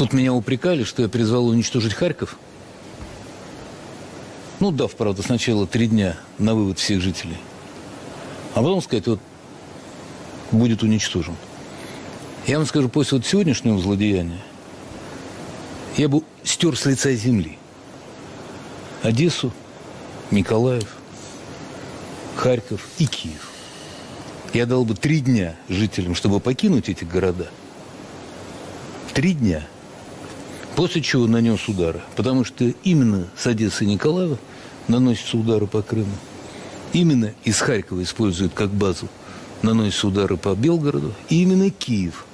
Тут меня упрекали, что я призвал уничтожить Харьков. Ну, дав, правда, сначала три дня на вывод всех жителей. А потом сказать, вот, будет уничтожен. Я вам скажу, после вот сегодняшнего злодеяния я бы стер с лица земли Одессу, Николаев, Харьков и Киев. Я дал бы три дня жителям, чтобы покинуть эти города. Три дня. После чего нанес удары. Потому что именно с Одессы Николаева наносятся удары по Крыму. Именно из Харькова используют как базу, наносятся удары по Белгороду. И именно Киев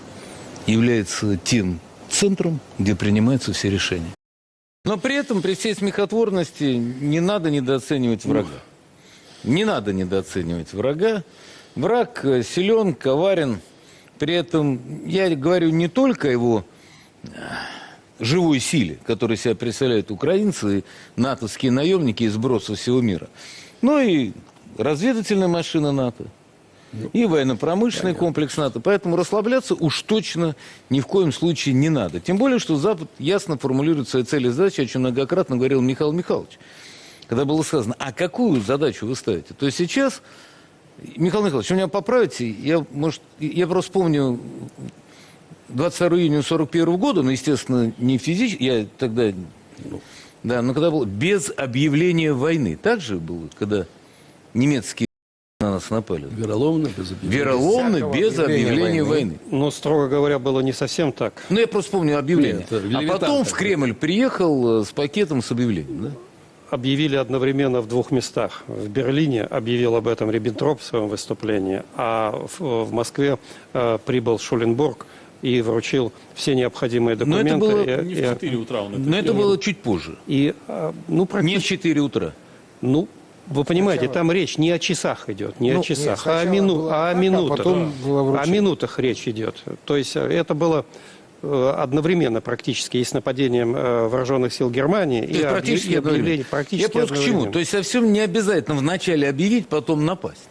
является тем центром, где принимаются все решения. Но при этом, при всей смехотворности, не надо недооценивать врага. Не надо недооценивать врага. Враг э, силен, коварен. При этом я говорю не только его э, живой силе, которую себя представляют украинцы и натовские наемники из сброса всего мира, но и разведывательная машина НАТО, и военно-промышленный комплекс НАТО. Поэтому расслабляться уж точно ни в коем случае не надо. Тем более, что Запад ясно формулирует свои цели и задачи, о чем многократно говорил Михаил Михайлович. Когда было сказано, а какую задачу вы ставите? То есть сейчас, Михаил Михайлович, вы меня поправите, я, может, я просто помню 22 июня 41 года, ну, естественно, не физически, я тогда, да, но когда было без объявления войны. Так же было, когда немецкие на нас напали. Вероломно, без объявления. Вероломно, без объявления объявления войны. войны. Но, строго говоря, было не совсем так. Ну, я просто помню объявление. Нет, а потом в. Кремль приехал э, с пакетом с объявлением. Да? Объявили одновременно в двух местах. В Берлине объявил об этом Риббентроп в своем выступлении, а в, в Москве э, прибыл Шуленбург и вручил все необходимые Но это документы. было и, Не в 4 утра он это Но это было чуть позже. и, э, ну, Не в практически, 4 утра. ну, вы понимаете, там речь не о часах идет, не Ну, о часах, нет, а, о сначала мину- было а о а минутах. потом было о минутах речь идет. То есть э, это было э, одновременно практически и с нападением э, вооруженных сил Германии То и, практически объявление практически Я просто к чему? То есть совсем не обязательно вначале объявить, потом напасть.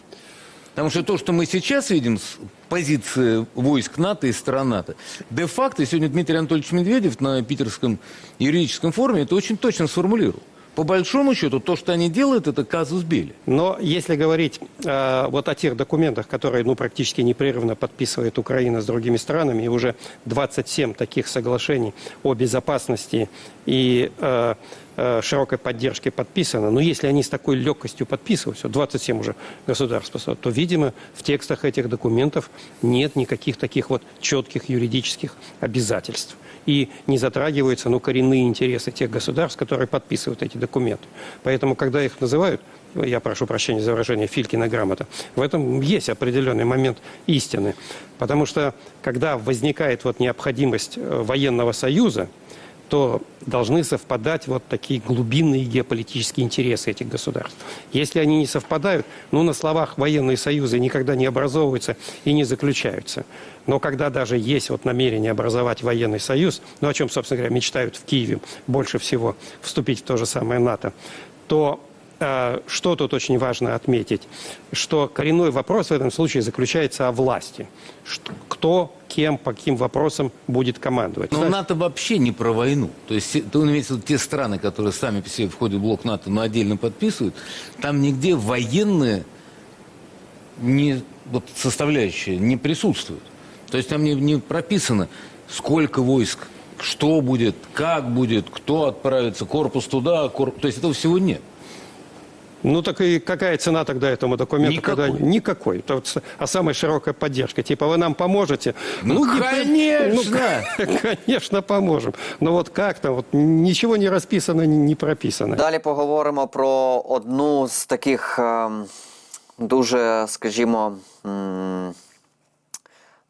Потому что то, что мы сейчас видим с позиции войск НАТО и стран НАТО, де-факто сегодня Дмитрий Анатольевич Медведев на питерском юридическом форуме это очень точно сформулировал. По большому счету, то, что они делают, это казус Бели. Но если говорить э, вот о тех документах, которые ну, практически непрерывно подписывает Украина с другими странами, и уже 27 таких соглашений о безопасности и э, широкой поддержке подписано, но если они с такой легкостью подписываются, 27 уже государств, то, видимо, в текстах этих документов нет никаких таких вот четких юридических обязательств. И не затрагиваются ну, коренные интересы тех государств, которые подписывают эти документы. Поэтому, когда их называют, я прошу прощения за выражение, Филькина грамота, в этом есть определенный момент истины. Потому что, когда возникает вот необходимость э, военного союза, то должны совпадать вот такие глубинные геополитические интересы этих государств. Если они не совпадают, ну, на словах военные союзы никогда не образовываются и не заключаются. Но когда даже есть вот намерение образовать военный союз, ну, о чем, собственно говоря, мечтают в Киеве больше всего, вступить в то же самое НАТО, то что тут очень важно отметить, что коренной вопрос в этом случае заключается о власти. Кто, кем, по каким вопросам будет командовать. Но НАТО вообще не про войну. То есть, это имеется в виду те страны, которые сами по себе входят в блок НАТО, но отдельно подписывают, там нигде военные не, вот, составляющие не присутствуют. То есть там не, не прописано, сколько войск, что будет, как будет, кто отправится, корпус туда, корпус... То есть этого всего нет. Ну так и какая цена тогда этому документу? Никакой. Когда... Никакой. То вот а самая широкая поддержка. Типа вы нам поможете? Ну, по- конечно! Ну, конечно, поможем. Но вот как там, вот ничего не расписано, не не прописано. Далі поговоримо про одну з таких ем, дуже, скажімо, м,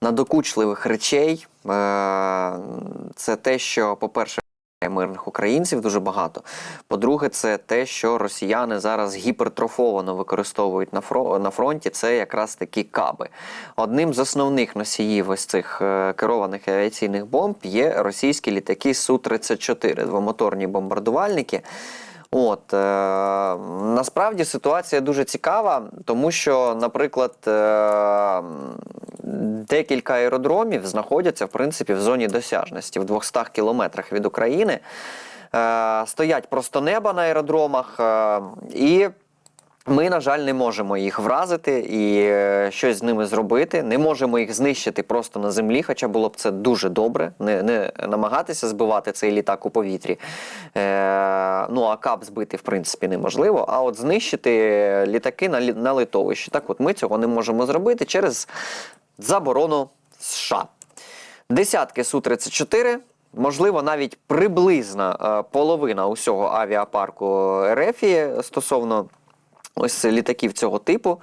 надокучливих речей. Е, Це те, що, по-перше, мирних українців дуже багато. По-друге, це те, що росіяни зараз гіпертрофовано використовують на фро- на фронті. Це якраз такі каби. Одним з основних носіїв ось цих е, керованих авіаційних бомб є російські літаки Су-34, двомоторні бомбардувальники. От е, насправді ситуація дуже цікава, тому що, наприклад, е, декілька аеродромів знаходяться в принципі в зоні досяжності в 200 кілометрах від України. Е, стоять просто неба на аеродромах, е, і ми, на жаль, не можемо їх вразити і е, щось з ними зробити. Не можемо їх знищити просто на землі, хоча було б це дуже добре. Не, не намагатися збивати цей літак у повітрі. Е, ну а кап збити, в принципі, неможливо. А от знищити літаки на, на литовищі. Так от ми цього не можемо зробити через заборону США. Десятки Су-34, можливо, навіть приблизна е, половина усього авіапарку РФ стосовно ось літаків цього типу,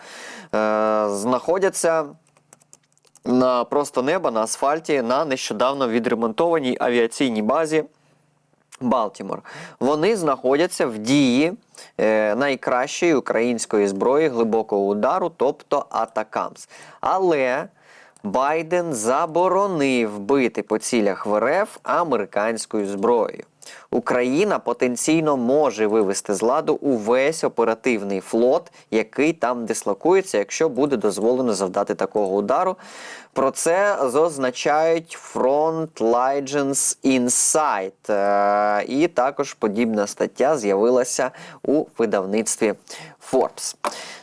е, знаходяться на просто неба на асфальті на нещодавно відремонтованій авіаційній базі. Балтімор. Вони знаходяться в дії е, найкращої української зброї глибокого удару, тобто Атакамс. Але Байден заборонив бити по цілях в РФ американською зброєю. Україна потенційно може вивести з ладу увесь оперативний флот, який там дислокується, якщо буде дозволено завдати такого удару. Про це зазначають Front Legends Insight. Е, І також подібна стаття з'явилася у видавництві Forbes.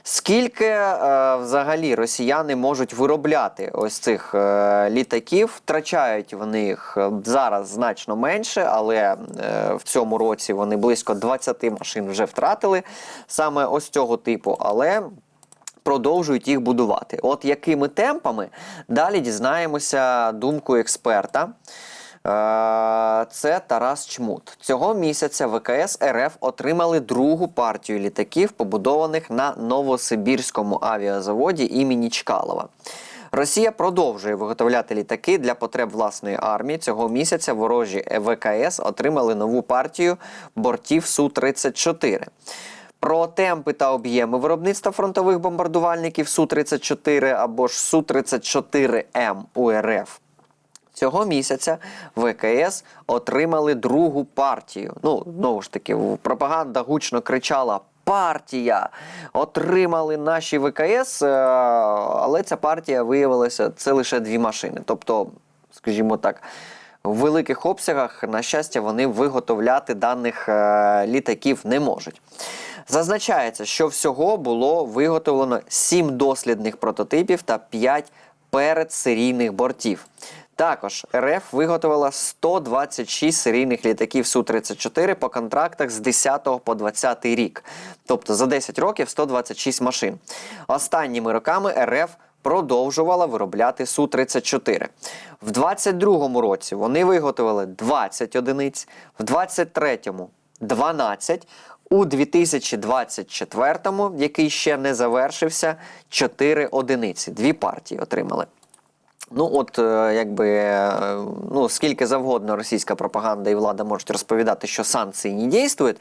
Скільки е, взагалі росіяни можуть виробляти ось цих е, літаків? Втрачають вони їх е, зараз значно менше, але е, в цьому році вони близько 20 машин вже втратили саме ось цього типу. Але продовжують їх будувати. От якими темпами далі дізнаємося думку експерта. Е, Це Тарас Чмут. Цього місяця ВКС РФ отримали другу партію літаків, побудованих на Новосибірському авіазаводі імені Чкалова. Росія продовжує виготовляти літаки для потреб власної армії. Цього місяця ворожі ВКС отримали нову партію бортів Су-34. Про темпи та об'єми виробництва фронтових бомбардувальників Су-34 або ж Су-34М у РФ Цього місяця ВКС отримали другу партію. Ну, знову ж таки, пропаганда гучно кричала. Партія отримали наші ВКС, е, але ця партія виявилася це лише дві машини. Тобто, скажімо так, в великих обсягах, на щастя, вони виготовляти даних е, літаків не можуть. Зазначається, що всього було виготовлено 7 дослідних прототипів та 5 передсерійних бортів. Також РФ виготовила 126 серійних літаків Су-34 по контрактах з 10 по 20 рік. Тобто за 10 років 126 машин. Останніми роками РФ продовжувала виробляти Су-34. В 22-му році вони виготовили 20 одиниць, в 23-му 12, у 2024-му, який ще не завершився, 4 одиниці. Дві партії отримали. Ну, от е, якби е, ну скільки завгодно російська пропаганда і влада можуть розповідати, що санкції не дійствують,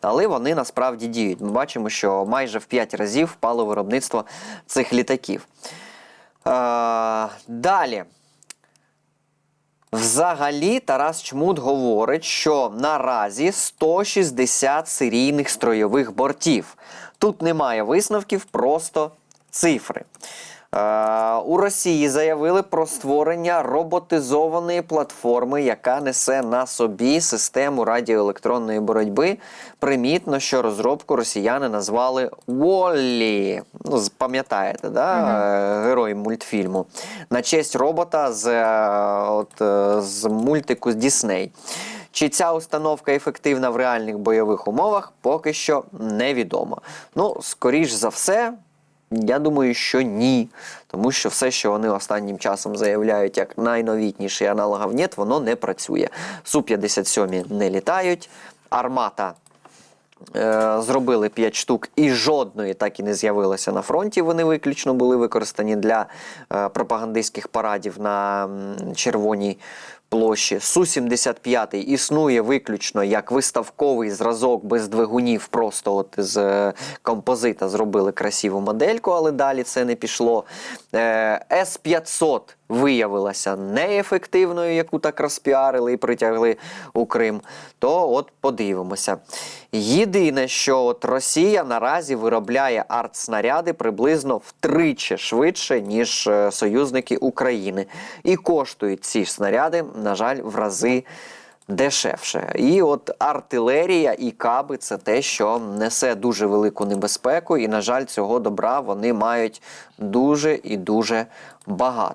але вони насправді діють. Ми бачимо, що майже в 5 разів впало виробництво цих літаків. Е, далі. Взагалі, Тарас Чмут говорить, що наразі 160 серійних стройових бортів. Тут немає висновків, просто цифри. Е, у Росії заявили про створення роботизованої платформи, яка несе на собі систему радіоелектронної боротьби. Примітно, що розробку росіяни назвали Воллі. Ну, пам'ятаєте, да? е, герой мультфільму. На честь робота з, е, от, з мультику Дісней. Чи ця установка ефективна в реальних бойових умовах, поки що невідомо. Ну, скоріш за все, я думаю, що ні. Тому що все, що вони останнім часом заявляють як найновітніший аналогів нет, воно не працює. Су-57 не літають, армата. е, Зробили 5 штук і жодної так і не з'явилося на фронті. Вони виключно були використані для е, пропагандистських парадів на червоній площі. Су-75 існує виключно як виставковий зразок без двигунів. Просто от з е, композита зробили красиву модельку, але далі це не пішло. Е, С-500 виявилася неефективною, яку так розпіарили і притягли у Крим, то от подивимося. Єдине, що от Росія наразі виробляє артснаряди приблизно втричі швидше, ніж е, союзники України. І коштують ці снаряди, на жаль, в рази дешевше. І от артилерія і каби це те, що несе дуже велику небезпеку, і, на жаль, цього добра вони мають дуже і дуже багато.